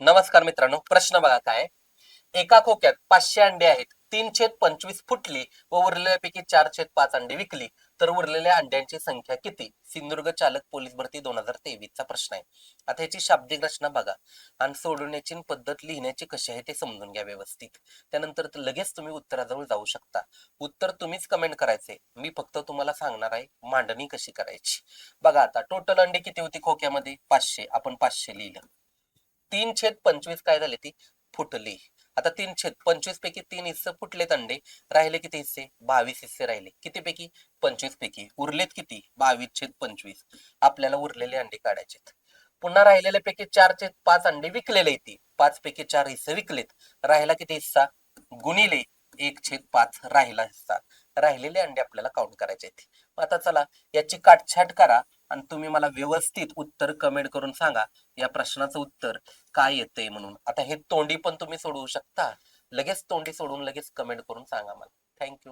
नमस्कार मित्रांनो प्रश्न बघा काय? एका खोक्यात पाचशे अंडे आहेत तीन छेद पंचवीस फुटली व उरलेल्यापैकी चार छेद पाच अंडे विकली. तर उरलेल्या अंड्यांची संख्या किती? सिंधुदुर्ग चालक पोलीस भरती दोन हजार तेवीस चा प्रश्न आहे. आता ह्याची शाब्दिक रचना बघा आणि सोडवण्याची पद्धत लिहिण्याची कशी आहे ते समजून घ्या व्यवस्थित. त्यानंतर लगेच तुम्ही उत्तराजवळ जाऊ शकता. उत्तर तुम्हीच कमेंट करायचे. मी फक्त तुम्हाला सांगणार आहे मांडणी कशी करायची? बघा आता टोटल अंडे किती होती खोक्यामध्ये? पाचशे. आपण पाचशे लिहिलं. तीन छेद पंचवीस काय झाले ती? फुटली. आता तीन छेद पंचवीस पैकी तीन हिस्से फुटलेत अंडे राहिले किती हिस्से? बावीस हिस्से राहिले. किती पैकी? पंचवीस पैकी. उरलेत किती? बावीस छेद पंचवीस. आपल्याला उरलेले अंडे काढायचेत पुन्हा राहिलेल्या पैकी चार छेद पाच अंडे विकलेले ती. पाच पैकी चार हिस्से विकलेत. राहिला किती हिस्सा? गुणिले एक छेद पाच राहिला हिस्सा. राहिलेले अंडे आपल्याला काउंट करायचे आहेत. आता चला याची काटछाट करा. आणि तुम्ही मला व्यवस्थित उत्तर कमेंट करून सांगा. या प्रश्नाचं उत्तर काय येतंय म्हणून. आता हे तोंडी पण तुम्ही सोडवू शकता. लगेच तोंडी सोडून लगेच कमेंट करून सांगा मला. थँक्यू